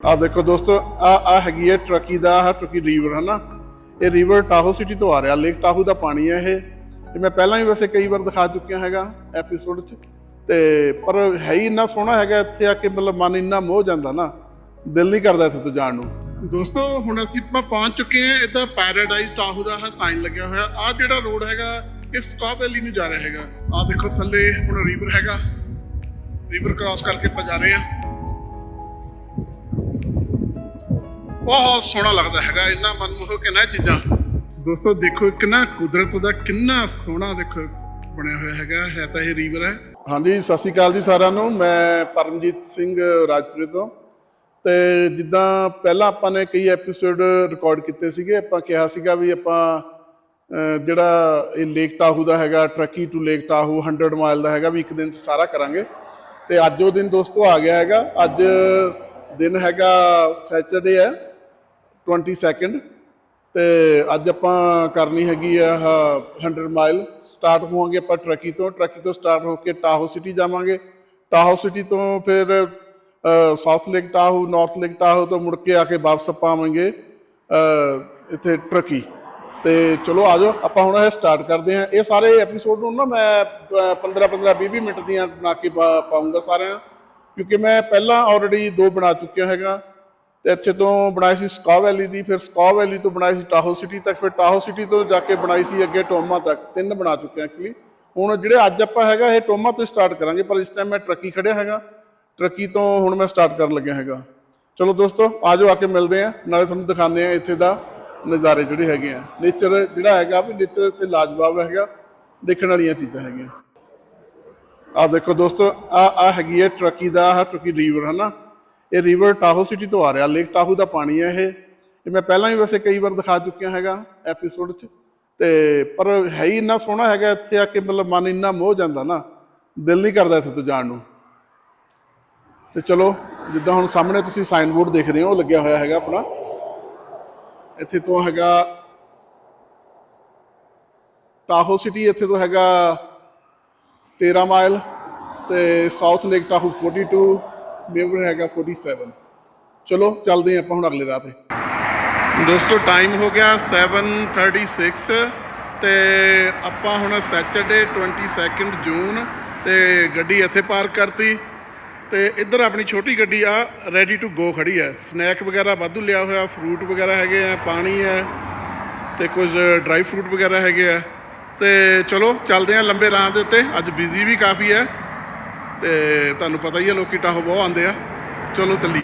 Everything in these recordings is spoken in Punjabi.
ਆ ਦੇਖੋ ਦੋਸਤੋ ਆ ਆ ਹੈਗੀ ਹੈ ਟਰਕੀ ਦਾ, ਆਹ ਟਰਕੀ ਰਿਵਰ ਹੈ ਨਾ ਇਹ ਰਿਵਰ ਟਾਹੋ ਸਿਟੀ ਤੋਂ ਆ ਰਿਹਾ ਲੇਕ ਟਾਹੂ ਦਾ ਪਾਣੀ ਹੈ ਇਹ। ਤੇ ਮੈਂ ਪਹਿਲਾਂ ਵੀ ਵੈਸੇ ਕਈ ਵਾਰ ਦਿਖਾ ਚੁੱਕਿਆ ਹੈਗਾ ਐਪੀਸੋਡ 'ਚ। ਤੇ ਪਰ ਹੈ ਹੀ ਇੰਨਾ ਸੋਹਣਾ ਹੈਗਾ ਇੱਥੇ ਆ ਕੇ, ਮਤਲਬ ਮਨ ਇੰਨਾ ਮੋਹ ਜਾਂਦਾ ਨਾ, ਦਿਲ ਨਹੀਂ ਕਰਦਾ ਇੱਥੇ ਤੋਂ ਜਾਣ ਨੂੰ। ਦੋਸਤੋ, ਹੁਣ ਅਸੀਂ ਆਪਾਂ ਪਹੁੰਚ ਚੁੱਕੇ ਹਾਂ, ਇਹ ਤਾਂ ਪੈਰਾਡਾਈਜ਼ ਟਾਹੂ ਦਾ ਹੈ ਸਾਈਨ ਲੱਗਿਆ ਹੋਇਆ। ਆ ਜਿਹੜਾ ਰੋਡ ਹੈਗਾ, ਇਹ ਸਕਾਪ ਵੈਲੀ ਨੂੰ ਜਾ ਰਿਹਾ ਹੈਗਾ। ਆ ਦੇਖੋ ਥੱਲੇ ਹੁਣ ਰਿਵਰ ਹੈਗਾ। ਰਿਵਰ ਕ੍ਰਾਸ ਕਰਕੇ ਆਪਾਂ ਜਾ ਰਹੇ ਹਾਂ। ਬਹੁਤ ਸੋਹਣਾ ਲੱਗਦਾ ਹੈਗਾ, ਇੰਨਾ ਮਨਮੋਹਕ ਹੈ ਚੀਜ਼ਾਂ। ਦੋਸਤੋ, ਦੇਖੋ, ਕਿੰਨਾ ਕੁਦਰਤ ਦਾ, ਕਿੰਨਾ ਸੋਹਣਾ ਦੇਖੋ, ਬਣਿਆ ਹੋਇਆ ਹੈਗਾ, ਹੈ ਤਾਂ ਇਹ ਰੀਵਰ ਹੈ। ਹਾਂਜੀ, ਸਤਿ ਸ਼੍ਰੀ ਅਕਾਲ ਜੀ ਸਾਰਿਆਂ ਨੂੰ, ਮੈਂ ਪਰਮਜੀਤ ਸਿੰਘ ਰਾਜਪੁਰੇ ਤੋਂ। ਤੇ ਜਿੱਦਾਂ ਪਹਿਲਾਂ ਆਪਾਂ ਨੇ ਕਈ ਐਪੀਸੋਡ ਰਿਕਾਰਡ ਕੀਤੇ ਸੀਗੇ, ਆਪਾਂ ਕਿਹਾ ਸੀਗਾ ਵੀ ਆਪਾਂ ਜਿਹੜਾ ਇਹ ਲੇਕ ਟਾਹੂ ਦਾ ਹੈਗਾ Truckee to Lake Tahoe 100 mile ਦਾ ਹੈਗਾ, ਵੀ ਇੱਕ ਦਿਨ ਚ ਸਾਰਾ ਕਰਾਂਗੇ। ਤੇ ਅੱਜ ਉਹ ਦਿਨ ਦੋਸਤੋ ਆ ਗਿਆ ਹੈਗਾ, ਅੱਜ ਦਿਨ ਹੈਗਾ ਸੈਚਰਡੇ ਹੈ 22nd ਤੇ ਅੱਜ ਆਪਾਂ ਕਰਨੀ ਹੈਗੀ ਆ, ਆਹ 100 ਮਾਈਲ ਸਟਾਰਟ ਹੋਵਾਂਗੇ ਆਪਾਂ ਟਰੱਕੀ ਤੋਂ ਟਰੱਕੀ ਤੋਂ ਸਟਾਰਟ ਹੋ ਕੇ ਟਾਹੋ ਸਿਟੀ ਜਾਵਾਂਗੇ। ਟਾਹੋ ਸਿਟੀ ਤੋਂ ਫਿਰ South Lake Tahoe North Lake Tahoe ਤੋਂ ਮੁੜ ਕੇ ਆ ਕੇ ਵਾਪਸ ਆਪਾਂ ਆਵਾਂਗੇ ਇੱਥੇ ਟਰੱਕੀ। ਤੇ ਚਲੋ ਆਜੋ ਆਪਾਂ ਹੁਣ ਇਹ ਸਟਾਰਟ ਕਰਦੇ ਹਾਂ। ਇਹ ਸਾਰੇ ਐਪੀਸੋਡ ਨੂੰ ਨਾ ਮੈਂ 15 15 20 20 ਮਿੰਟ ਦੀਆਂ ਬਣਾ ਕੇ ਪਾ- ਪਾਊਂਗਾ ਸਾਰਿਆਂ। ਕਿਉਂਕਿ ਮੈਂ ਪਹਿਲਾਂ ਆਲਰੇਡੀ ਦੋ ਬਣਾ ਚੁੱਕਿਆ ਹੈਗਾ ਤੇ ਇੱਥੇ ਤੋਂ ਬਣਾਈ ਸੀ ਸਕਾ ਵੈਲੀ ਦੀ, ਫਿਰ ਸਕਾ ਵੈਲੀ ਤੋਂ ਬਣਾਈ ਸੀ ਟਾਹੋ ਸਿਟੀ ਤੱਕ, ਫਿਰ ਟਾਹੋ ਸਿਟੀ ਤੋਂ ਜਾ ਕੇ ਬਣਾਈ ਸੀ ਅੱਗੇ ਟੋਮਾ ਤੱਕ, ਤਿੰਨ ਬਣਾ ਚੁੱਕੇ ਐਕਚੁਅਲੀ ਹੁਣ ਜਿਹੜੇ ਅੱਜ ਆਪਾਂ ਹੈਗਾ, ਇਹ ਟੋਮਾ ਤੋਂ ਸਟਾਰਟ ਕਰਾਂਗੇ, ਪਰ ਇਸ ਟਾਈਮ ਮੈਂ ਟਰੱਕੀ ਖੜਿਆ ਹੈਗਾ, ਟਰੱਕੀ ਤੋਂ ਹੁਣ ਮੈਂ ਸਟਾਰਟ ਕਰਨ ਲੱਗਿਆ ਹੈਗਾ। ਚਲੋ ਦੋਸਤੋ, ਆਜੋ ਆ ਕੇ ਮਿਲਦੇ ਆ ਨਾਲੇ ਤੁਹਾਨੂੰ ਦਿਖਾਉਂਦੇ ਆ ਇੱਥੇ ਦਾ ਨਜ਼ਾਰੇ ਜਿਹੜੇ ਹੈਗੇ ਆ। ਨੇਚਰ ਜਿਹੜਾ ਹੈਗਾ, ਵੀ ਨੇਚਰ ਤੇ ਲਾਜਵਾਬ ਹੈਗਾ, ਦੇਖਣ ਵਾਲੀਆਂ ਚੀਜ਼ਾਂ ਹੈਗੀਆਂ। ਆ ਦੇਖੋ ਦੋਸਤੋ ਆ ਆ ਹੈਗੀ ਹੈ ਟਰਕੀ ਦਾ, ਆਹ ਟਰਕੀ ਰਿਵਰ ਹੈ ਨਾ ਇਹ ਰਿਵਰ ਟਾਹੋ ਸਿਟੀ ਤੋਂ ਆ ਰਿਹਾ ਲੇਕ ਟਾਹੂ ਦਾ ਪਾਣੀ ਹੈ ਇਹ। ਇਹ ਮੈਂ ਪਹਿਲਾਂ ਵੀ ਵੈਸੇ ਕਈ ਵਾਰ ਦਿਖਾ ਚੁੱਕਿਆ ਹੈਗਾ ਐਪੀਸੋਡ 'ਚ। ਤੇ ਪਰ ਹੈ ਹੀ ਇੰਨਾ ਸੋਹਣਾ ਹੈਗਾ ਇੱਥੇ ਆ ਕੇ, ਮਤਲਬ ਮਨ ਇੰਨਾ ਮੋਹ ਜਾਂਦਾ ਨਾ, ਦਿਲ ਨਹੀਂ ਕਰਦਾ ਇੱਥੇ ਤੋਂ ਜਾਣ ਨੂੰ। ਤੇ ਚਲੋ, ਜਿੱਦਾਂ ਹੁਣ ਸਾਹਮਣੇ ਤੁਸੀਂ ਸਾਈਨ ਬੋਰਡ ਦੇਖ ਰਹੇ ਹੋ ਉਹ ਲੱਗਿਆ ਹੋਇਆ ਹੈਗਾ ਆਪਣਾ। ਇੱਥੇ ਤੋਂ ਹੈਗਾ ਟਾਹੋ ਸਿਟੀ ਇੱਥੇ ਤੋਂ ਹੈਗਾ 13 ਮਾਈਲ ਤੇ ਸਾਊਥ ਲੇਕ ਟਾਹੂ 42 ਮੇਵਰ ਹੈਗਾ 47 ਚਲੋ, ਚੱਲਦੇ ਹਾਂ ਆਪਾਂ ਹੁਣ ਅਗਲੇ ਰਾਹ ਤੇ। ਦੋਸਤੋ ਟਾਈਮ ਹੋ ਗਿਆ 7:36 ਤੇ ਆਪਾਂ ਹੁਣ ਸੈਚਰਡੇ 22 ਜੂਨ ਤੇ ਗੱਡੀ ਇੱਥੇ ਪਾਰਕ ਕਰਤੀ। ਤੇ ਇੱਧਰ ਆਪਣੀ ਛੋਟੀ ਗੱਡੀ ਆ ਰੈਡੀ ਟੂ ਗੋ ਖੜੀ ਹੈ। ਸਨੈਕ ਵਗੈਰਾ ਵਾਧੂ ਲਿਆ ਹੋਇਆ ਫਰੂਟ ਵਗੈਰਾ ਹੈਗੇ ਆ, ਪਾਣੀ ਹੈ ਤੇ ਕੁਝ ਡਰਾਈ ਫਰੂਟ ਵਗੈਰਾ ਹੈਗੇ ਆ। ਤੇ ਚਲੋ, ਚੱਲਦੇ ਆ ਲੰਬੇ ਰਾਹ ਦੇ ਉੱਤੇ। ਅੱਜ ਬਿਜ਼ੀ ਵੀ ਕਾਫੀ ਹੈ ਤੇ ਤੁਹਾਨੂੰ ਪਤਾ ਹੀ ਹੈ ਲੋਕੀ ਟਾਹੋ ਬਹੁਤ ਆਉਂਦੇ ਆ। ਚਲੋ ਚੱਲੀ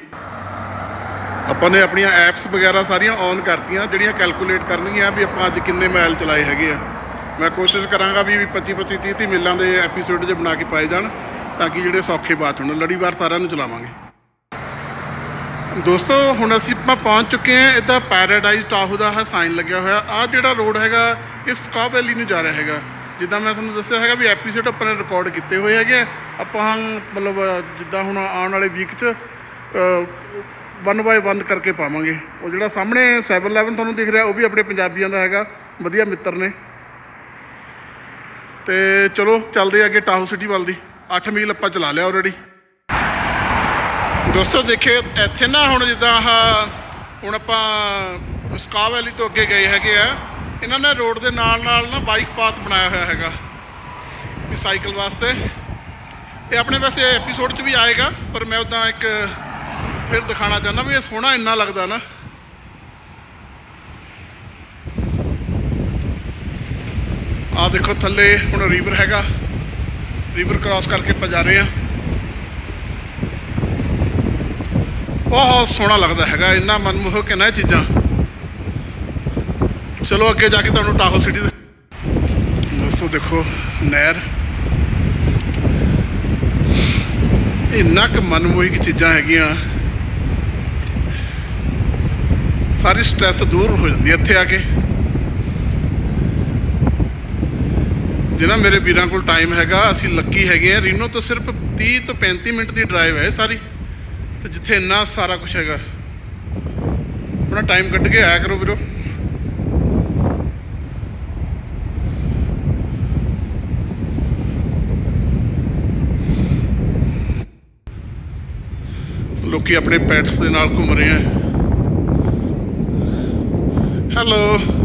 ਆਪਾਂ ਨੇ ਆਪਣੀਆਂ ਐਪਸ ਵਗੈਰਾ ਸਾਰੀਆਂ ਔਨ ਕਰਤੀਆਂ, ਜਿਹੜੀਆਂ ਕੈਲਕੂਲੇਟ ਕਰਨਗੀਆਂ ਵੀ ਆਪਾਂ ਅੱਜ ਕਿੰਨੇ ਮਾਈਲ ਚਲਾਏ ਹੈਗੇ ਆ। ਮੈਂ ਕੋਸ਼ਿਸ਼ ਕਰਾਂਗਾ ਵੀ 25 25 30 30 ਮਿਲਾਂ ਦੇ ਐਪੀਸੋਡ ਜੇ ਬਣਾ ਕੇ ਪਾਏ ਜਾਣ, ਤਾਂ ਕਿ ਜਿਹੜੇ ਸੌਖੇ ਬਾਤ ਹੋਣ। ਲੜੀਵਾਰ ਸਾਰਿਆਂ ਨੂੰ ਚਲਾਵਾਂਗੇ। ਦੋਸਤੋ, ਹੁਣ ਅਸੀਂ ਆਪਾਂ ਪਹੁੰਚ ਚੁੱਕੇ ਹਾਂ ਇਹਦਾ ਪੈਰਾਡਾਈਜ਼ ਟਾਹੂ ਦਾ ਹੈ ਸਾਈਨ ਲੱਗਿਆ ਹੋਇਆ। ਆ ਜਿਹੜਾ ਰੋਡ ਹੈਗਾ, ਇਹ ਸਕਾਪ ਵੈਲੀ ਨੂੰ ਜਾ ਰਿਹਾ ਹੈਗਾ। ਜਿੱਦਾਂ ਮੈਂ ਤੁਹਾਨੂੰ ਦੱਸਿਆ ਹੈਗਾ ਵੀ ਐਪੀਸੋਡ ਆਪਾਂ ਨੇ ਰਿਕਾਰਡ ਕੀਤੇ ਹੋਏ ਹੈਗੇ। ਆ। ਆਪਾਂ ਮਤਲਬ, ਜਿੱਦਾਂ ਹੁਣ ਆਉਣ ਵਾਲੇ ਵੀਕ 'ਚ ਵਨ ਬਾਏ ਵਨ ਕਰਕੇ ਪਾਵਾਂਗੇ। ਉਹ ਜਿਹੜਾ ਸਾਹਮਣੇ 711 ਤੁਹਾਨੂੰ ਦਿਖ ਰਿਹਾ, ਉਹ ਵੀ ਆਪਣੇ ਪੰਜਾਬੀਆਂ ਦਾ ਹੈਗਾ। ਵਧੀਆ ਮਿੱਤਰ ਨੇ। ਤੇ ਚਲੋ, ਚੱਲਦੇ ਆ ਅੱਗੇ ਟਾਹੂ ਸਿਟੀ ਵੱਲ ਦੀ। 8 ਮੀਲ ਆਪਾਂ ਚਲਾ ਲਿਆ ਆਲਰੇਡੀ ਦੋਸਤੋ ਦੇਖਿਓ, ਇੱਥੇ ਨਾ ਹੁਣ ਜਿੱਦਾਂ ਆਹ, ਹੁਣ ਆਪਾਂ ਸਕਾ ਵੈਲੀ ਤੋਂ ਅੱਗੇ ਗਏ ਹੈਗੇ ਆ। ਇਹਨਾਂ ਨੇ ਰੋਡ ਦੇ ਨਾਲ ਨਾਲ ਨਾ ਬਾਈਕ ਪਾਥ ਬਣਾਇਆ ਹੋਇਆ ਹੈਗਾ। ਵੀ ਸਾਈਕਲ ਵਾਸਤੇ। ਇਹ ਆਪਣੇ ਵੈਸੇ ਐਪੀਸੋਡ 'ਚ ਵੀ ਆਏਗਾ, ਪਰ ਮੈਂ ਉਦਾਂ ਇੱਕ ਫਿਰ ਦਿਖਾਣਾ ਚਾਹੁੰਦਾ ਵੀ ਇਹ ਸੋਹਣਾ ਇੰਨਾ ਲੱਗਦਾ ਨਾ। ਆ ਦੇਖੋ ਥੱਲੇ ਹੁਣ ਰਿਵਰ ਹੈਗਾ। ਰੀਵਰ ਕ੍ਰਾਸ ਕਰਕੇ ਆਪਾਂ ਜਾ ਰਹੇ ਆ ਬਹੁਤ ਸੋਹਣਾ ਲੱਗਦਾ ਹੈਗਾ, ਇੰਨਾ ਮਨਮੋਹਕ ਹੈ ਨਾ ਇਹ ਚੀਜ਼ਾਂ। ਚਲੋ ਅੱਗੇ ਜਾ ਕੇ ਤੁਹਾਨੂੰ ਟਾਹੋ ਸਿਟੀ ਦੇ ਦੋਸਤੋ ਦੇਖੋ, ਨਹਿਰ। ਇੰਨਾ ਕੁ ਮਨਮੋਹਕ ਚੀਜ਼ਾਂ ਹੈਗੀਆਂ। ਸਾਰੀ ਸਟ੍ਰੈਸ ਦੂਰ ਹੋ ਜਾਂਦੀ ਹੈ ਇੱਥੇ ਆ ਕੇ। ਜਿਹਨਾਂ ਮੇਰੇ ਵੀਰਾਂ ਕੋਲ ਟਾਈਮ ਹੈਗਾ, ਅਸੀਂ ਲੱਕੀ ਹੈਗੇ ਆ ਰੀਨੋ ਤੋਂ ਸਿਰਫ 30 ਤੋਂ 35 ਮਿੰਟ ਦੀ ਡਰਾਈਵ ਹੈ ਸਾਰੀ। ਜਿੱਥੇ ਇੰਨਾ ਸਾਰਾ ਕੁਝ ਹੈਗਾ। ਆਪਣਾ ਟਾਈਮ ਕੱਢ ਕੇ ਆਇਆ ਕਰੋ ਵੀਰੋ। ਲੋਕੀ ਆਪਣੇ ਪੈਟਸ ਦੇ ਨਾਲ ਘੁੰਮ ਰਹੇ ਆ। ਹੈਲੋ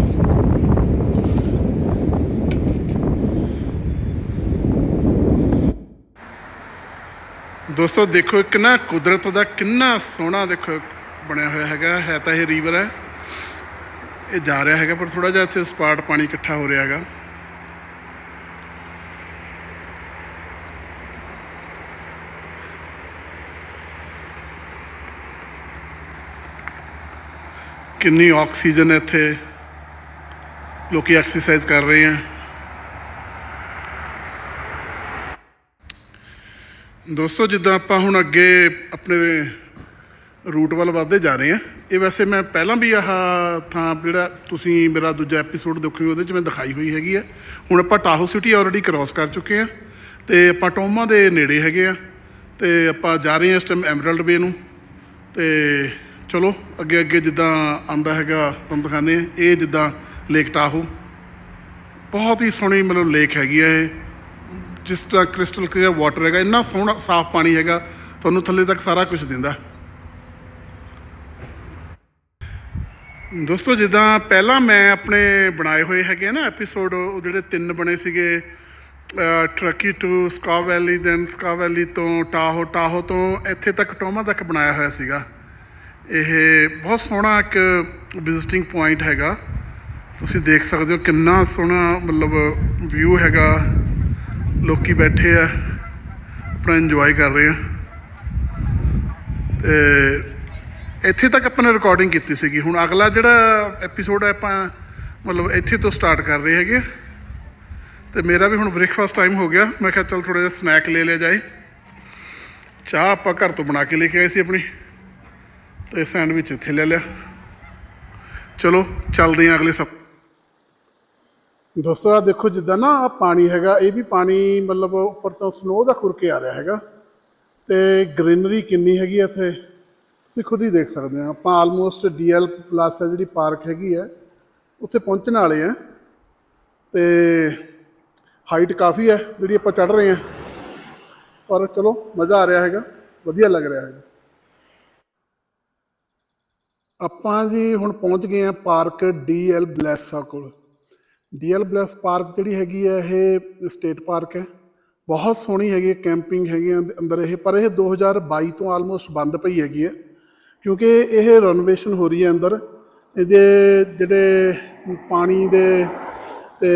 ਦੋਸਤੋ, ਦੇਖੋ ਇੱਕ ਨਾ ਕੁਦਰਤ ਦਾ ਕਿੰਨਾ ਸੋਹਣਾ ਦੇਖੋ ਬਣਿਆ ਹੋਇਆ ਹੈਗਾ, ਹੈ ਤਾਂ ਇਹ ਰੀਵਰ ਹੈ। ਇਹ ਜਾ ਰਿਹਾ ਹੈਗਾ, ਪਰ ਥੋੜਾ ਜਿਹਾ ਇੱਥੇ ਸਪਾਟ ਪਾਣੀ ਇਕੱਠਾ ਹੋ ਰਿਹਾ ਹੈਗਾ। ਕਿੰਨੀ ਆਕਸੀਜਨ ਹੈ ਇੱਥੇ ਲੋਕੀ ਐਕਸਰਸਾਈਜ਼ ਕਰ ਰਹੇ ਆ। ਦੋਸਤੋ, ਜਿੱਦਾਂ ਆਪਾਂ ਹੁਣ ਅੱਗੇ ਆਪਣੇ ਰੂਟ ਵੱਲ ਵੱਧਦੇ ਜਾ ਰਹੇ ਆ ਇਹ ਵੈਸੇ ਮੈਂ ਪਹਿਲਾਂ ਵੀ ਆਹ ਥਾਂ ਜਿਹੜਾ ਤੁਸੀਂ ਮੇਰਾ ਦੂਜਾ ਐਪੀਸੋਡ ਦੇਖੋਗੇ, ਉਹਦੇ 'ਚ ਮੈਂ ਦਿਖਾਈ ਹੋਈ ਹੈਗੀ ਆ। ਹੁਣ ਆਪਾਂ ਟਾਹੋ ਸਿਟੀ ਆਲਰੇਡੀ ਕ੍ਰਾਸ ਕਰ ਚੁੱਕੇ ਆ ਤੇ ਆਪਾਂ ਟੋਮਾ ਦੇ ਨੇੜੇ ਹੈਗੇ ਆ ਤੇ ਆਪਾਂ ਜਾ ਰਹੇ ਆ ਇਸ ਟਾਈਮ ਐਮਰਲਡ ਵੇ ਨੂੰ। ਤੇ ਚਲੋ ਅੱਗੇ ਅੱਗੇ ਜਿੱਦਾਂ ਆਂਦਾ ਹੈਗਾ, ਤੁਹਾਨੂੰ ਦਿਖਾਉਂਦੇ ਆ ਇਹ ਜਿੱਦਾਂ ਲੇਕ ਟਾਹੋ ਬਹੁਤ ਹੀ ਸੋਹਣੀ ਮਤਲਬ ਲੇਕ ਹੈਗੀ ਆ ਇਹ। ਜਿਸ ਤਰ੍ਹਾਂ ਕ੍ਰਿਸਟਲ ਕਲੀਅਰ ਵਾਟਰ ਹੈਗਾ, ਇੰਨਾ ਸੋਹਣਾ ਸਾਫ਼ ਪਾਣੀ ਹੈਗਾ, ਤੁਹਾਨੂੰ ਥੱਲੇ ਤੱਕ ਸਾਰਾ ਕੁਝ ਦਿੰਦਾ। ਦੋਸਤੋ, ਜਿੱਦਾਂ ਪਹਿਲਾਂ ਮੈਂ ਆਪਣੇ ਬਣਾਏ ਹੋਏ ਹੈਗੇ ਨਾ ਐਪੀਸੋਡ ਉਹ ਜਿਹੜੇ ਤਿੰਨ ਬਣੇ ਸੀਗੇ ਟਰਕੀ ਟੂ ਸਕਾ ਵੈਲੀ ਦੈਨ ਸਕਾ ਵੈਲੀ ਤੋਂ ਟਾਹੋ ਟਾਹੋ ਤੋਂ ਇੱਥੇ ਤੱਕ ਟੋਮਾ ਤੱਕ ਬਣਾਇਆ ਹੋਇਆ ਸੀਗਾ। ਇਹ ਬਹੁਤ ਸੋਹਣਾ ਇੱਕ ਵਿਜ਼ਿਟਿੰਗ ਪੁਆਇੰਟ ਹੈਗਾ। ਤੁਸੀਂ ਦੇਖ ਸਕਦੇ ਹੋ ਕਿੰਨਾ ਸੋਹਣਾ ਮਤਲਬ ਵਿਊ ਹੈਗਾ। ਲੋਕੀ ਬੈਠੇ ਆ, ਆਪਣਾ ਇੰਜੋਏ ਕਰ ਰਹੇ ਆ। ਤੇ ਇੱਥੇ ਤੱਕ ਆਪਾਂ ਨੇ ਰਿਕਾਰਡਿੰਗ ਕੀਤੀ ਸੀਗੀ। ਹੁਣ ਅਗਲਾ ਜਿਹੜਾ ਐਪੀਸੋਡ ਹੈ ਆਪਾਂ ਮਤਲਬ ਇੱਥੇ ਤੋਂ ਸਟਾਰਟ ਕਰ ਰਹੇ ਹੈਗੇ ਆ। ਤੇ ਮੇਰਾ ਵੀ ਹੁਣ ਬ੍ਰੇਕਫਾਸਟ ਟਾਈਮ ਹੋ ਗਿਆ। ਮੈਂ ਕਿਹਾ ਚਲ ਥੋੜਾ ਜਿਹਾ ਸਨੈਕ ਲੈ ਲਿਆ ਜਾਏ। ਚਾਹ ਆਪਾਂ ਘਰ ਤੋਂ ਬਣਾ ਕੇ ਲੈ ਕੇ ਆਏ ਸੀ ਆਪਣੀ। ਤੇ ਸੈਂਡਵਿਚ ਇੱਥੇ ਲੈ ਲਿਆ। ਚਲੋ, ਚੱਲਦੇ ਹਾਂ ਅਗਲੇ ਸਪ ਦੋਸਤੋ ਆ ਦੇਖੋ ਜਿੱਦਾਂ ਨਾ ਆ ਪਾਣੀ ਹੈਗਾ, ਇਹ ਵੀ ਪਾਣੀ ਮਤਲਬ ਉੱਪਰ ਤੋਂ ਸਨੋ ਦਾ ਖੁਰ ਕੇ ਆ ਰਿਹਾ ਹੈਗਾ। ਤੇ ਗ੍ਰੀਨਰੀ ਕਿੰਨੀ ਹੈਗੀ ਆ ਇੱਥੇ? ਤੁਸੀਂ ਖੁਦ ਹੀ ਦੇਖ ਸਕਦੇ ਆ। ਆਪਾਂ ਆਲਮੋਸਟ ਡੀਐਲ ਪਲੱਸ ਹੈ ਜਿਹੜੀ ਪਾਰਕ ਹੈਗੀ ਹੈ ਉੱਥੇ ਪਹੁੰਚਣ ਵਾਲੇ ਆ। ਤੇ ਹਾਈਟ ਕਾਫੀ ਹੈ ਜਿਹੜੀ ਆਪਾਂ ਚੜ ਰਹੇ ਆ। ਪਰ ਚਲੋ, ਮਜ਼ਾ ਆ ਰਿਹਾ ਹੈਗਾ, ਵਧੀਆ ਲੱਗ ਰਿਹਾ ਹੈਗਾ। ਆਪਾਂ ਜੀ ਹੁਣ ਪਹੁੰਚ ਗਏ ਆ ਪਾਰਕ ਡੀਐਲ ਬਲੈਸਾ ਕੋਲ। ਡੀਐਲ ਬਲੈਸ ਪਾਰਕ ਜਿਹੜੀ ਹੈਗੀ ਹੈ, ਇਹ ਸਟੇਟ ਪਾਰਕ ਹੈ। ਬਹੁਤ ਸੋਹਣੀ ਹੈਗੀ ਕੈਂਪਿੰਗ ਹੈਗੀ ਹੈ ਅੰਦਰ ਇਹ, ਪਰ ਇਹ 2022 ਤੋਂ ਆਲਮੋਸਟ ਬੰਦ ਪਈ ਹੈਗੀ ਹੈ। ਕਿਉਂਕਿ ਇਹ ਰਨੋਵੇਸ਼ਨ ਹੋ ਰਹੀ ਹੈ ਅੰਦਰ। ਇਹਦੇ ਜਿਹੜੇ ਪਾਣੀ ਦੇ ਤੇ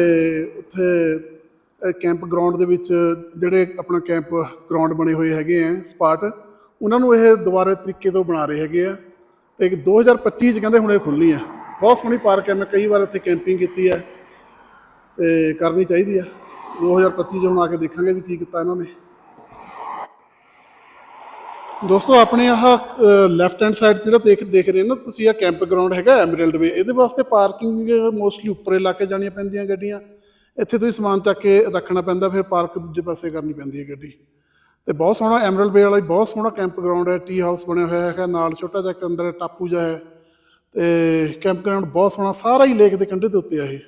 ਉੱਥੇ ਕੈਂਪ ਗਰਾਊਂਡ ਦੇ ਵਿੱਚ ਜਿਹੜੇ ਆਪਣਾ ਕੈਂਪ ਗਰਾਊਂਡ ਬਣੇ ਹੋਏ ਹੈਗੇ ਆ ਸਪਾਟ ਉਹਨਾਂ ਨੂੰ ਇਹ ਦੁਬਾਰਾ ਤਰੀਕੇ ਤੋਂ ਬਣਾ ਰਹੇ ਹੈਗੇ ਆ। ਤੇ 2025 ਚ ਕਹਿੰਦੇ ਹੁਣ ਇਹ ਖੁੱਲ੍ਹਣੀ ਆ ਬਹੁਤ ਸੋਹਣੀ ਪਾਰਕ ਹੈ, ਮੈਂ ਕਈ ਵਾਰ ਇੱਥੇ ਕੈਂਪਿੰਗ ਕੀਤੀ ਹੈ। ਤੇ ਕਰਨੀ ਚਾਹੀਦੀ ਆ। 2025 ਚ ਹੁਣ ਆ ਕੇ ਦੇਖਾਂਗੇ ਵੀ ਕੀ ਕੀਤਾ ਇਹਨਾਂ ਨੇ। ਦੋਸਤੋ, ਆਪਣੇ ਆਹ ਲੈਫਟ ਹੈਂਡ ਸਾਈਡ ਜਿਹੜਾ ਦੇਖ ਦੇਖ ਰਹੇ ਨਾ ਤੁਸੀਂ ਆ ਕੈਂਪ ਗਰਾਊਂਡ ਹੈਗਾ ਐਮਰਲਡ ਵੇ ਇਹਦੇ ਵਾਸਤੇ ਪਾਰਕਿੰਗ ਮੋਸਟਲੀ ਉੱਪਰ ਇਲਾਕੇ ਜਾਣੀਆਂ ਪੈਂਦੀਆਂ ਗੱਡੀਆਂ। ਇੱਥੇ ਤੁਸੀਂ ਸਮਾਨ ਚੱਕ ਕੇ ਰੱਖਣਾ ਪੈਂਦਾ, ਫਿਰ ਪਾਰਕ ਦੂਜੇ ਪਾਸੇ ਕਰਨੀ ਪੈਂਦੀ ਹੈ ਗੱਡੀ। ਤੇ ਬਹੁਤ ਸੋਹਣਾ ਐਮਰਲਡ ਵੇ ਵਾਲਾ ਬਹੁਤ ਸੋਹਣਾ ਕੈਂਪ ਗਰਾਊਂਡ ਹੈ ਟੀ ਹਾਊਸ ਬਣਿਆ ਹੋਇਆ ਹੈਗਾ, ਨਾਲ ਛੋਟਾ ਜਿਹਾ ਅੰਦਰ ਟਾਪੂ ਜਿਹਾ ਹੈ। ਤੇ ਕੈਂਪ ਗਰਾਊਂਡ ਬਹੁਤ ਸੋਹਣਾ, ਸਾਰਾ ਹੀ ਲੇਕ ਦੇ ਕੰਢੇ ਦੇ ਉੱਤੇ ਆ ਇਹ।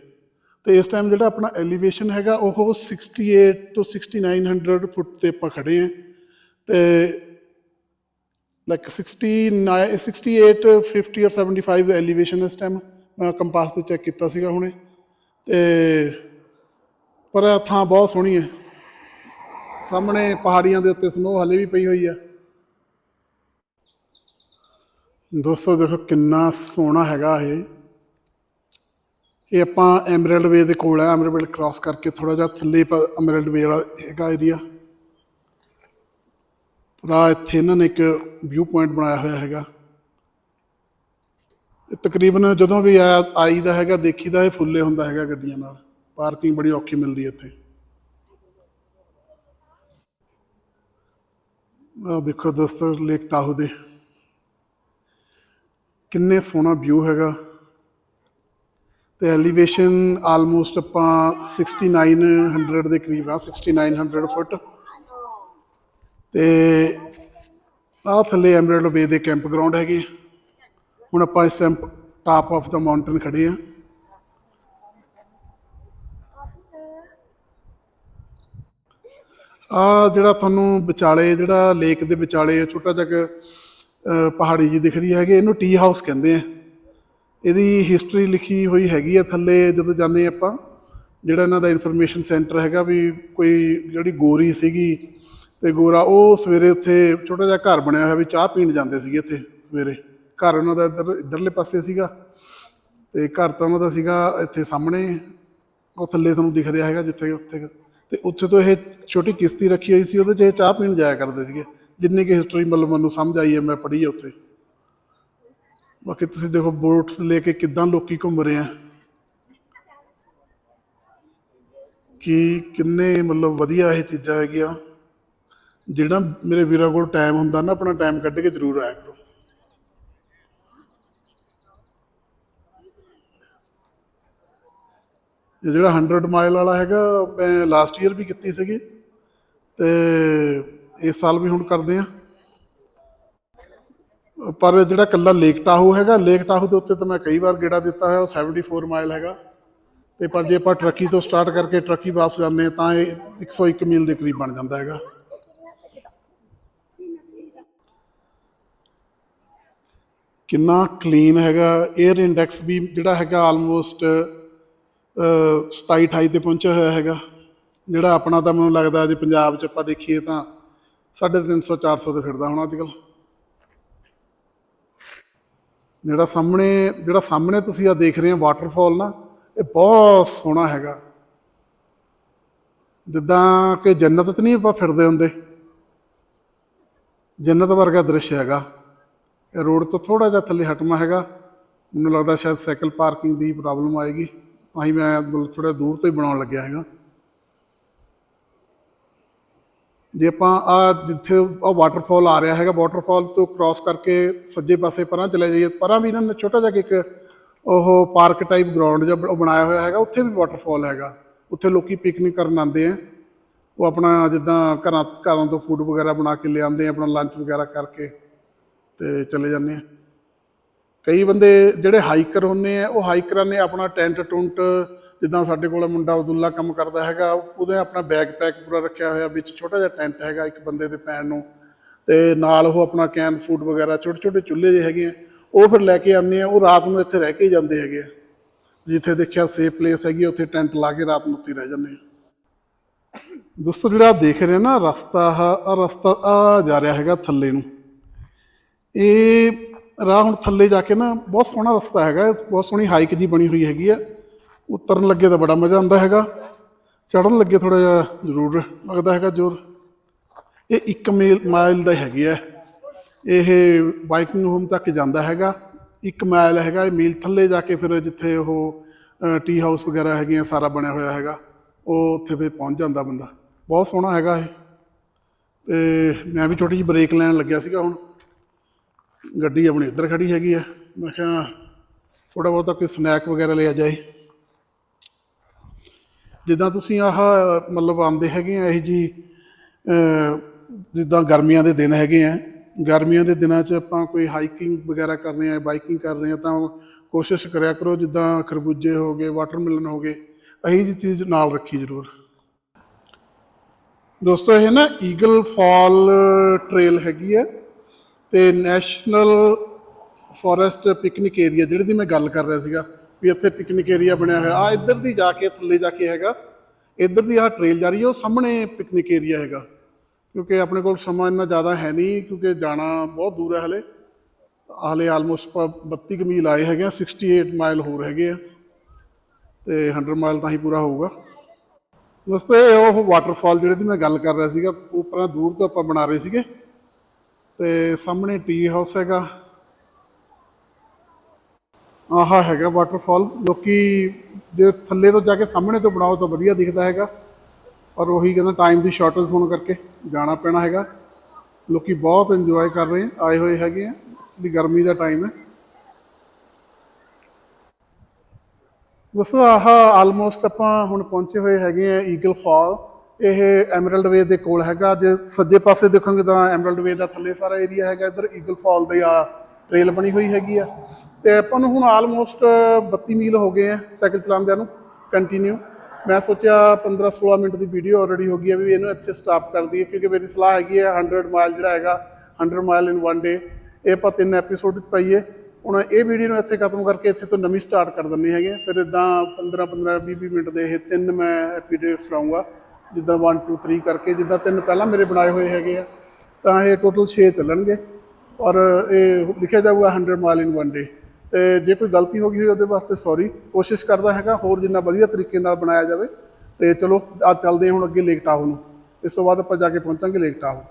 ਤੇ ਇਸ ਟਾਈਮ ਜਿਹੜਾ ਆਪਣਾ ਐਲੀਵੇਸ਼ਨ ਹੈਗਾ, ਉਹ 68 ਤੋਂ 6900 ਫੁੱਟ ਤੇ ਆਪਾਂ ਖੜੇ ਆ ਤੇ ਲਾਈਕ 69 68 50 or 75 ਐਲੀਵੇਸ਼ਨ ਇਸ ਟਾਈਮ ਮੈਂ ਕੰਪਾਸ ਤੇ ਚੈੱਕ ਕੀਤਾ ਸੀਗਾ ਹੁਣੇ। ਤੇ ਪਰ ਥਾਂ ਬਹੁਤ ਸੋਹਣੀ ਹੈ। ਸਾਹਮਣੇ ਪਹਾੜੀਆਂ ਦੇ ਉੱਤੇ ਸਨੋ ਹਲੇ ਵੀ ਪਈ ਹੋਈ ਆ। ਦੋਸਤੋ ਦੇਖੋ ਕਿੰਨਾ ਸੋਹਣਾ ਹੈਗਾ ਇਹ। ਇਹ ਆਪਾਂ ਐਮਰਲਡ ਵੇ ਦੇ ਕੋਲ ਹੈ ਐਮਰਲਡ ਵੇ ਕ੍ਰਾਸ ਕਰਕੇ ਥੋੜਾ ਜਿਹਾ ਥੱਲੇ ਐਮਰਲਡ ਵੇ ਵਾਲਾ ਹੈਗਾ ਏਰੀਆ ਪੂਰਾ ਇੱਥੇ ਇਹਨਾਂ ਨੇ ਇੱਕ ਵਿਊ ਪੁਆਇੰਟ ਬਣਾਇਆ ਹੋਇਆ ਹੈਗਾ। ਇਹ ਤਕਰੀਬਨ ਜਦੋਂ ਵੀ ਆ, ਆਈਦਾ ਹੈਗਾ, ਦੇਖੀਦਾ, ਇਹ ਫੁੱਲੇ ਹੁੰਦਾ ਹੈਗਾ ਗੱਡੀਆਂ ਨਾਲ। ਪਾਰਕਿੰਗ ਬੜੀ ਔਖੀ ਮਿਲਦੀ ਇੱਥੇ। ਆਹ ਦੇਖੋ ਦੋਸਤੋ ਲੇਕ ਟਾਹੂ ਦੇ। ਕਿੰਨੇ ਸੋਹਣਾ ਵਿਊ ਹੈਗਾ। ਤੇ ਐਲੀਵੇਸ਼ਨ ਆਲਮੋਸਟ ਆਪਾਂ 6900 ਦੇ ਕਰੀਬ ਆ 6900 ਫੁੱਟ ਤੇ ਆਹ ਥੱਲੇ ਐਮਰਲਡ ਵੇ ਦੇ ਕੈਂਪ ਗਰਾਊਂਡ ਹੈਗੇ। ਹੁਣ ਆਪਾਂ ਇਸ ਟਾਈਮ ਟਾਪ ਆਫ ਦਾ ਮਾਊਂਟਨ ਖੜੇ ਆ। ਆ ਜਿਹੜਾ ਤੁਹਾਨੂੰ ਵਿਚਾਲੇ, ਜਿਹੜਾ ਲੇਕ ਦੇ ਵਿਚਾਲੇ ਛੋਟਾ ਜਿਹਾ ਪਹਾੜੀ ਜੀ ਦਿਖ ਰਹੀ ਹੈਗੀ। ਇਹਨੂੰ ਟੀ ਹਾਊਸ ਕਹਿੰਦੇ ਆ। ਇਹਦੀ ਹਿਸਟਰੀ ਲਿਖੀ ਹੋਈ ਹੈਗੀ ਆ ਥੱਲੇ, ਜਦੋਂ ਜਾਂਦੇ ਆਪਾਂ, ਜਿਹੜਾ ਇਹਨਾਂ ਦਾ ਇਨਫੋਰਮੇਸ਼ਨ ਸੈਂਟਰ ਹੈਗਾ ਵੀ ਕੋਈ ਜਿਹੜੀ ਗੋਰੀ ਸੀਗੀ ਤੇ ਗੋਰਾ, ਉਹ ਸਵੇਰੇ ਉੱਥੇ ਛੋਟਾ ਜਿਹਾ ਘਰ ਬਣਿਆ ਹੋਇਆ ਵੀ ਚਾਹ ਪੀਣ ਜਾਂਦੇ ਸੀਗੇ ਇੱਥੇ ਸਵੇਰੇ। ਘਰ ਉਹਨਾਂ ਦਾ ਇੱਧਰ, ਇੱਧਰਲੇ ਪਾਸੇ ਸੀਗਾ ਤੇ ਘਰ ਤਾਂ ਉਹਨਾਂ ਦਾ ਸੀਗਾ ਇੱਥੇ ਸਾਹਮਣੇ, ਉਹ ਥੱਲੇ ਤੁਹਾਨੂੰ ਦਿਖ ਰਿਹਾ ਹੈਗਾ ਜਿੱਥੇ ਉੱਥੇ। ਤੇ ਉੱਥੇ ਤੋਂ ਇਹ ਛੋਟੀ ਕਿਸ਼ਤੀ ਰੱਖੀ ਹੋਈ ਸੀ, ਉਹਦੇ 'ਚ ਇਹ ਚਾਹ ਪੀਣ ਜਾਇਆ ਕਰਦੇ ਸੀਗੇ। ਜਿੰਨੀ ਕਿ ਹਿਸਟਰੀ ਮਤਲਬ ਮੈਨੂੰ ਸਮਝ ਆਈ ਹੈ, ਮੈਂ ਪੜ੍ਹੀ ਹੈ ਉੱਥੇ। ਬਾਕੀ ਤੁਸੀਂ ਦੇਖੋ ਬੋਟਸ ਲੈ ਕੇ ਕਿੱਦਾਂ ਲੋਕੀ ਘੁੰਮ ਰਹੇ ਆ। ਕਿ ਕਿੰਨੇ ਮਤਲਬ ਵਧੀਆ ਇਹ ਚੀਜ਼ਾਂ ਹੈਗੀਆਂ। ਜਿਹੜਾ ਮੇਰੇ ਵੀਰਾਂ ਕੋਲ ਟਾਈਮ ਹੁੰਦਾ ਨਾ, ਆਪਣਾ ਟਾਈਮ ਕੱਢ ਕੇ ਜ਼ਰੂਰ ਆਇਆ ਕਰੋ। ਇਹ ਜਿਹੜਾ 100 ਮਾਈਲ ਵਾਲਾ ਹੈਗਾ ਮੈਂ ਲਾਸਟ ਈਅਰ ਵੀ ਕੀਤੀ ਸੀਗੀ। ਤੇ ਇਸ ਸਾਲ ਵੀ ਹੁਣ ਕਰਦੇ ਆ। ਪਰ ਜਿਹੜਾ ਕੱਲਾ ਲੇਕ ਟਾਹੂ ਹੈਗਾ, ਲੇਕ ਟਾਹੂ ਦੇ ਉੱਤੇ ਤਾਂ ਮੈਂ ਕਈ ਵਾਰ ਗੇੜਾ ਦਿੱਤਾ ਹੈ ਉਹ 74 ਮਾਈਲ ਹੈਗਾ। ਤੇ ਪਰ ਜੇ ਆਪਾਂ ਟਰੱਕੀ ਤੋਂ ਸਟਾਰਟ ਕਰਕੇ ਟਰੱਕੀ ਵਾਪਸ ਜਾਂਦੇ ਤਾਂ ਇਹ 101 ਮੀਲ ਦੇ ਕਰੀਬ ਬਣ ਜਾਂਦਾ ਹੈਗਾ। ਕਿੰਨਾ ਕਲੀਨ ਹੈਗਾ 에ਅਰ ਇੰਡੈਕਸ ਵੀ ਜਿਹੜਾ ਹੈਗਾ ਆਲਮੋਸਟ 27 28 ਤੇ ਪਹੁੰਚਿਆ ਹੋਇਆ ਹੈਗਾ। ਜਿਹੜਾ ਆਪਣਾ ਤਾਂ ਮੈਨੂੰ ਲੱਗਦਾ, ਜੇ ਪੰਜਾਬ 'ਚ ਆਪਾਂ ਦੇਖੀਏ ਤਾਂ 350 400 ਤੇ ਫਿਰਦਾ ਹੋਣਾ ਅੱਜ ਜਿਹੜਾ ਸਾਹਮਣੇ ਜਿਹੜਾ ਸਾਹਮਣੇ ਤੁਸੀਂ ਆ ਦੇਖ ਰਹੇ ਹੋ ਵਾਟਰਫਾਲ ਨਾ, ਇਹ ਬਹੁਤ ਸੋਹਣਾ ਹੈਗਾ। ਜਿੱਦਾਂ ਕਿ ਜੰਨਤ 'ਚ ਨਹੀਂ ਆਪਾਂ ਫਿਰਦੇ ਹੁੰਦੇ। ਜੰਨਤ ਵਰਗਾ ਦ੍ਰਿਸ਼ ਹੈਗਾ। ਇਹ ਰੋਡ ਤੋਂ ਥੋੜਾ ਜਿਹਾ ਥੱਲੇ ਹਟਮਾ ਹੈਗਾ। ਮੈਨੂੰ ਲੱਗਦਾ ਸ਼ਾਇਦ ਸਾਈਕਲ ਪਾਰਕਿੰਗ ਦੀ ਪ੍ਰੋਬਲਮ ਆਏਗੀ। ਤਾਂ ਹੀ ਮੈਂ ਥੋੜਾ ਦੂਰ ਤੋਂ ਹੀ ਬਣਾਉਣ ਲੱਗਿਆ ਹੈਗਾ। ਜੇ ਆਪਾਂ ਆ ਜਿੱਥੇ ਉਹ ਵਾਟਰਫਾਲ ਆ ਰਿਹਾ ਹੈਗਾ ਵਾਟਰਫਾਲ ਤੋਂ ਕ੍ਰਾਸ ਕਰਕੇ ਸੱਜੇ ਪਾਸੇ ਪਰਾਂ ਚਲੇ ਜਾਈਏ, ਪਰਾਂ ਵੀ ਇਹਨਾਂ ਨੇ ਛੋਟਾ ਜਿਹਾ ਇੱਕ ਉਹ ਪਾਰਕ ਟਾਈਪ ਗਰਾਊਂਡ ਜਿਹਾ ਬਣਾਇਆ ਹੋਇਆ ਹੈਗਾ, ਉੱਥੇ ਵੀ ਵਾਟਰਫਾਲ ਹੈਗਾ। ਉੱਥੇ ਲੋਕੀ ਪਿਕਨਿਕ ਕਰਨ ਆਉਂਦੇ ਆ। ਉਹ ਆਪਣਾ ਜਿੱਦਾਂ ਘਰਾਂ ਘਰਾਂ ਤੋਂ ਫੂਡ ਵਗੈਰਾ ਬਣਾ ਕੇ ਲਿਆਉਂਦੇ ਆ, ਆਪਣਾ ਲੰਚ ਵਗੈਰਾ ਕਰਕੇ ਤੇ ਚਲੇ ਜਾਂਦੇ ਆ। ਕਈ ਬੰਦੇ ਜਿਹੜੇ ਹਾਈਕਰ ਹੁੰਦੇ ਆ ਉਹ ਹਾਈਕਰਾਂ ਨੇ ਆਪਣਾ ਟੈਂਟ ਟੁੰਟ ਜਿੱਦਾਂ ਸਾਡੇ ਕੋਲ ਮੁੰਡਾ ਅਬਦੁੱਲਾ ਕੰਮ ਕਰਦਾ ਹੈਗਾ ਉਹਦੇ ਆਪਣਾ ਬੈਗ ਪੈਕ ਪੂਰਾ ਰੱਖਿਆ ਹੋਇਆ ਵਿੱਚ ਛੋਟਾ ਜਿਹਾ ਟੈਂਟ ਹੈਗਾ ਇੱਕ ਬੰਦੇ ਦੇ ਪੈਣ ਨੂੰ ਤੇ ਨਾਲ ਉਹ ਆਪਣਾ ਕੈਨ ਫੂਡ ਵਗੈਰਾ ਛੋਟੇ ਛੋਟੇ ਚੁੱਲ੍ਹੇ ਜਿਹੇ ਹੈਗੇ ਆ ਉਹ ਫਿਰ ਲੈ ਕੇ ਆਉਂਦੇ ਆ ਉਹ ਰਾਤ ਨੂੰ ਇੱਥੇ ਰਹਿ ਕੇ ਹੀ ਜਾਂਦੇ ਹੈਗੇ ਆ। ਜਿੱਥੇ ਦੇਖਿਆ ਸੇਫ ਪਲੇਸ ਹੈਗੀ ਆ, ਉੱਥੇ ਟੈਂਟ ਲਾ ਕੇ ਰਾਤ ਨੂੰ ਉੱਥੇ ਹੀ ਰਹਿ ਜਾਂਦੇ ਆ। ਦੋਸਤੋ ਜਿਹੜਾ ਦੇਖ ਰਹੇ ਨਾ ਰਸਤਾ ਆ ਰਸਤਾ ਆ ਜਾ ਰਿਹਾ ਹੈਗਾ ਥੱਲੇ ਨੂੰ। ਇਹ ਰਾਹ ਹੁਣ ਥੱਲੇ ਜਾ ਕੇ ਨਾ ਬਹੁਤ ਸੋਹਣਾ ਰਸਤਾ ਹੈਗਾ, ਬਹੁਤ ਸੋਹਣੀ ਹਾਈਕ ਜੀ ਬਣੀ ਹੋਈ ਹੈਗੀ ਆ। ਉਤਰਨ ਲੱਗੇ ਤਾਂ ਬੜਾ ਮਜ਼ਾ ਆਉਂਦਾ ਹੈਗਾ। ਚੜਨ ਲੱਗੇ ਥੋੜਾ ਜਿਹਾ ਜ਼ਰੂਰ ਲੱਗਦਾ ਹੈਗਾ ਜ਼ੋਰ। ਇਹ 1 ਮੀਲ, ਮਾਈਲ ਦਾ ਹੈਗੀ ਹੈ ਇਹ ਬਾਈਕਿੰਗ ਹੋਮ ਤੱਕ ਜਾਂਦਾ ਹੈਗਾ। 1 ਮਾਈਲ ਹੈਗਾ, ਇਹ ਮੀਲ ਥੱਲੇ ਜਾ ਕੇ ਫਿਰ ਜਿੱਥੇ ਉਹ ਟੀ ਹਾਊਸ ਵਗੈਰਾ ਹੈਗੀਆਂ, ਸਾਰਾ ਬਣਿਆ ਹੋਇਆ ਹੈਗਾ, ਉਹ ਉੱਥੇ ਫਿਰ ਪਹੁੰਚ ਜਾਂਦਾ ਬੰਦਾ। ਬਹੁਤ ਸੋਹਣਾ ਹੈਗਾ ਇਹ। ਤੇ ਮੈਂ ਵੀ ਛੋਟੀ ਜਿਹੀ ਬ੍ਰੇਕ ਲੈਣ ਲੱਗਿਆ ਸੀਗਾ ਹੁਣ। ਗੱਡੀ ਆਪਣੀ ਇੱਧਰ ਖੜੀ ਹੈਗੀ ਆ। ਮੈਂ ਕਿਹਾ ਥੋੜਾ ਬਹੁਤਾ ਕੋਈ ਸਨੈਕ ਵਗੈਰਾ ਲਿਆ ਜਾਏ ਜਿੱਦਾਂ ਤੁਸੀਂ ਆਹ, ਮਤਲਬ ਆਉਂਦੇ ਹੈਗੇ ਆ, ਇਹ ਜੀ ਜਿੱਦਾਂ ਗਰਮੀਆਂ ਦੇ ਦਿਨ ਹੈਗੇ ਆ। ਗਰਮੀਆਂ ਦੇ ਦਿਨਾਂ 'ਚ ਆਪਾਂ ਕੋਈ ਹਾਈਕਿੰਗ ਵਗੈਰਾ ਕਰ ਰਹੇ ਆ ਬਾਈਕਿੰਗ ਕਰ ਰਹੇ ਆ, ਤਾਂ ਕੋਸ਼ਿਸ਼ ਕਰਿਆ ਕਰੋ, ਜਿੱਦਾਂ ਖਰਬੂਜੇ ਹੋ ਗਏ ਵਾਟਰਮੈਲਨ ਹੋ ਗਏ, ਇਹੀ ਜੀ ਚੀਜ਼ ਨਾਲ ਰੱਖੀ ਜ਼ਰੂਰ। ਦੋਸਤੋ, ਇਹ ਨਾ ਈਗਲ ਫਾਲ ਟ੍ਰੇਲ ਹੈਗੀ ਹੈ ਤੇ ਨੈਸ਼ਨਲ ਫੋਰੈਸਟ ਪਿਕਨਿਕ ਏਰੀਆ ਜਿਹੜੇ ਦੀ ਮੈਂ ਗੱਲ ਕਰ ਰਿਹਾ ਸੀਗਾ, ਵੀ ਇੱਥੇ ਪਿਕਨਿਕ ਏਰੀਆ ਬਣਿਆ ਹੋਇਆ। ਆ ਇੱਧਰ ਦੀ ਜਾ ਕੇ, ਥੱਲੇ ਜਾ ਕੇ ਹੈਗਾ। ਇੱਧਰ ਦੀ ਆ ਟ੍ਰੇਲ ਜਾ ਰਹੀ ਹੈ, ਉਹ ਸਾਹਮਣੇ ਪਿਕਨਿਕ ਏਰੀਆ ਹੈਗਾ। ਕਿਉਂਕਿ ਆਪਣੇ ਕੋਲ ਸਮਾਂ ਇੰਨਾ ਜ਼ਿਆਦਾ ਹੈ ਨਹੀਂ, ਕਿਉਂਕਿ ਜਾਣਾ ਬਹੁਤ ਦੂਰ ਹੈ ਹਲੇ। ਹਲੇ ਆਲਮੋਸਟ 32 ਕੁ ਮੀਲ ਆਏ ਹੈਗੇ ਆ 68 ਮਾਈਲ ਹੋਰ ਹੈਗੇ ਆ। ਤੇ 100 ਮਾਈਲ ਤਾਂ ਹੀ ਪੂਰਾ ਹੋਊਗਾ। ਦੋਸਤੋ, ਇਹ ਉਹ ਵਾਟਰਫਾਲ ਜਿਹੜੇ ਦੀ ਮੈਂ ਗੱਲ ਕਰ ਰਿਹਾ ਸੀਗਾ, ਉਹ ਉੱਪਰਾਂ ਦੂਰ ਤੋਂ ਆਪਾਂ ਬਣਾ ਰਹੇ ਸੀਗੇ। ਤੇ ਸਾਹਮਣੇ ਟੀ ਹਾਊਸ ਹੈਗਾ। ਆਹਾ ਹੈਗਾ ਵਾਟਰਫਾਲ ਲੋਕੀ ਜੇ ਥੱਲੇ ਤੋਂ ਜਾ ਕੇ ਸਾਹਮਣੇ ਤੋਂ ਬਣਾਓ ਤਾਂ ਵਧੀਆ ਦਿਖਦਾ ਹੈਗਾ। ਪਰ ਉਹੀ ਕਹਿੰਦਾ ਟਾਈਮ ਦੀ ਸ਼ਾਰਟੇਜ ਹੋਣ ਕਰਕੇ ਜਾਣਾ ਪੈਣਾ ਹੈਗਾ। ਲੋਕੀ ਬਹੁਤ ਇੰਜੋਏ ਕਰ ਰਹੇ ਆਏ ਹੋਏ ਹੈਗੇ ਆ। ਐਕਚੁਅਲੀ ਗਰਮੀ ਦਾ ਟਾਈਮ ਹੈ। ਦੋਸਤੋ, ਆਹ ਆਲਮੋਸਟ ਆਪਾਂ ਹੁਣ ਪਹੁੰਚੇ ਹੋਏ ਹੈਗੇ ਆ ਈਗਲ ਫਾਲ ਇਹ ਐਮਰਲਡ ਵੇ ਦੇ ਕੋਲ ਹੈਗਾ। ਜੇ ਸੱਜੇ ਪਾਸੇ ਦੇਖੋਗੇ ਤਾਂ ਐਮਰਲਡ ਵੇ ਦਾ ਥੱਲੇ ਸਾਰਾ ਏਰੀਆ ਹੈਗਾ। ਇੱਧਰ ਈਗਲ ਫਾਲ ਦੇ ਆ ਟ੍ਰੇਲ ਬਣੀ ਹੋਈ ਹੈਗੀ ਆ। ਤੇ ਆਪਾਂ ਨੂੰ ਹੁਣ ਆਲਮੋਸਟ 32 ਮੀਲ ਹੋ ਗਏ ਆ ਸਾਈਕਲ ਚਲਾਉਂਦਿਆਂ ਨੂੰ। ਕੰਟੀਨਿਊ ਮੈਂ ਸੋਚਿਆ 15 16 ਮਿੰਟ ਦੀ ਵੀਡੀਓ ਆਲਰੇਡੀ ਹੋ ਗਈ ਹੈ ਵੀ ਇਹਨੂੰ ਇੱਥੇ ਸਟਾਪ ਕਰ ਦਈਏ। ਕਿਉਂਕਿ ਮੇਰੀ ਸਲਾਹ ਹੈਗੀ ਹੈ 100 ਮਾਈਲ ਜਿਹੜਾ ਹੈਗਾ 100 ਮਾਈਲ ਇਨ ਵਨ ਡੇ ਇਹ ਆਪਾਂ ਤਿੰਨ ਐਪੀਸੋਡ ਪਾਈਏ। ਹੁਣ ਇਹ ਵੀਡੀਓ ਨੂੰ ਇੱਥੇ ਖਤਮ ਕਰਕੇ ਇੱਥੇ ਤੋਂ ਨਵੀਂ ਸਟਾਰਟ ਕਰ ਦਿੰਦੇ ਹੈਗੇ ਫਿਰ ਇਦਾਂ 15 15 20 20 ਮਿੰਟ ਦੇ ਇਹ ਤਿੰਨ ਮੈਂ ਐਪੀਸੋਡ ਫਰਾਉਂਗਾ ਜਿੱਦਾਂ 1 2 3 ਕਰਕੇ ਜਿੱਦਾਂ ਤਿੰਨ ਪਹਿਲਾਂ ਮੇਰੇ ਬਣਾਏ ਹੋਏ ਹੈਗੇ ਆ, ਤਾਂ ਇਹ ਟੋਟਲ 6 ਚੱਲਣਗੇ। ਔਰ ਇਹ ਲਿਖਿਆ ਜਾਊਗਾ 100 ਮਾਈਲ ਇਨ ਵਨ ਡੇ ਤੇ ਜੇ ਕੋਈ ਗਲਤੀ ਹੋ ਗਈ ਹੋਈ ਉਹਦੇ ਵਾਸਤੇ ਸੌਰੀ ਕੋਸ਼ਿਸ਼ ਕਰਦਾ ਹੈਗਾ ਹੋਰ ਜਿੰਨਾ ਵਧੀਆ ਤਰੀਕੇ ਨਾਲ ਬਣਾਇਆ ਜਾਵੇ। ਤੇ ਚਲੋ ਆ ਚੱਲਦੇ ਹਾਂ ਹੁਣ ਅੱਗੇ ਲੇਕ ਟਾਊਨ ਨੂੰ। ਇਸ ਤੋਂ ਬਾਅਦ ਆਪਾਂ ਜਾ ਕੇ ਪਹੁੰਚਾਂਗੇ ਲੇਕ ਟਾਊਨ